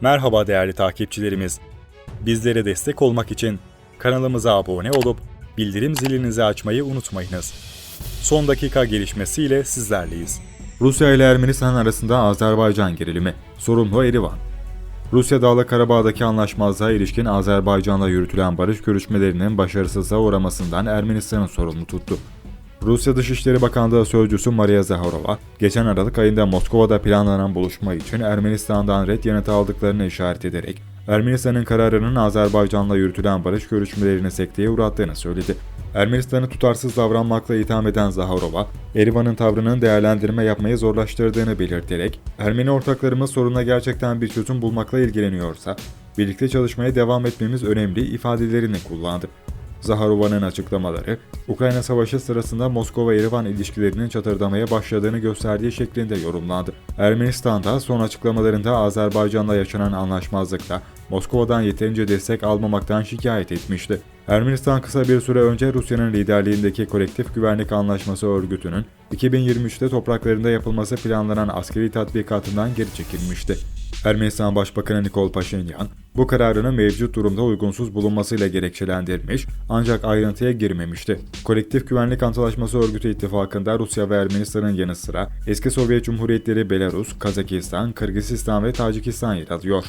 Merhaba değerli takipçilerimiz. Bizlere destek olmak için kanalımıza abone olup bildirim zilinizi açmayı unutmayınız. Son dakika gelişmesiyle sizlerleyiz. Rusya ile Ermenistan arasında Azerbaycan gerilimi. Sorumlu Erivan. Rusya Dağlı Karabağ'daki anlaşmazlığa ilişkin Azerbaycan'la yürütülen barış görüşmelerinin başarısızlığa uğramasından Ermenistan'ı sorumlu tuttu. Rusya Dışişleri Bakanlığı Sözcüsü Maria Zaharova, geçen Aralık ayında Moskova'da planlanan buluşma için Ermenistan'dan red yanıtı aldıklarını işaret ederek, Ermenistan'ın kararının Azerbaycan'la yürütülen barış görüşmelerini sekteye uğrattığını söyledi. Ermenistan'ı tutarsız davranmakla itham eden Zaharova, Erivan'ın tavrının değerlendirme yapmayı zorlaştırdığını belirterek, Ermeni ortaklarımız soruna gerçekten bir çözüm bulmakla ilgileniyorsa, birlikte çalışmaya devam etmemiz önemli ifadelerini kullandı. Zaharova'nın açıklamaları, Ukrayna Savaşı sırasında Moskova-Erivan ilişkilerinin çatırdamaya başladığını gösterdiği şeklinde yorumlandı. Ermenistan'da son açıklamalarında Azerbaycan'la yaşanan anlaşmazlıkta Moskova'dan yeterince destek almamaktan şikayet etmişti. Ermenistan kısa bir süre önce Rusya'nın liderliğindeki Kolektif Güvenlik Anlaşması örgütünün 2023'te topraklarında yapılması planlanan askeri tatbikatından geri çekilmişti. Ermenistan Başbakanı Nikol Paşinyan, bu kararının mevcut durumda uygunsuz bulunmasıyla gerekçelendirmiş ancak ayrıntıya girmemişti. Kolektif Güvenlik Antlaşması Örgütü ittifakında Rusya ve Ermenistan'ın yanı sıra eski Sovyet Cumhuriyetleri Belarus, Kazakistan, Kırgızistan ve Tacikistan yer alıyor.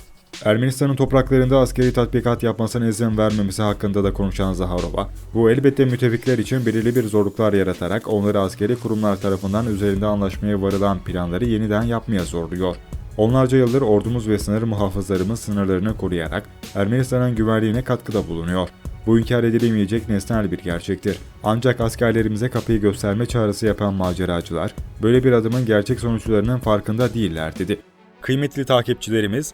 Ermenistan'ın topraklarında askeri tatbikat yapmasına izin vermemesi hakkında da konuşan Zaharova, bu elbette müttefikler için belirli bir zorluklar yaratarak onları askeri kurumlar tarafından üzerinde anlaşmaya varılan planları yeniden yapmaya zorluyor. Onlarca yıldır ordumuz ve sınır muhafızlarımız sınırlarını koruyarak Ermenistan'ın güvenliğine katkıda bulunuyor. Bu inkar edilemeyecek nesnel bir gerçektir. Ancak askerlerimize kapıyı gösterme çağrısı yapan maceracılar, böyle bir adımın gerçek sonuçlarının farkında değiller dedi. Kıymetli takipçilerimiz,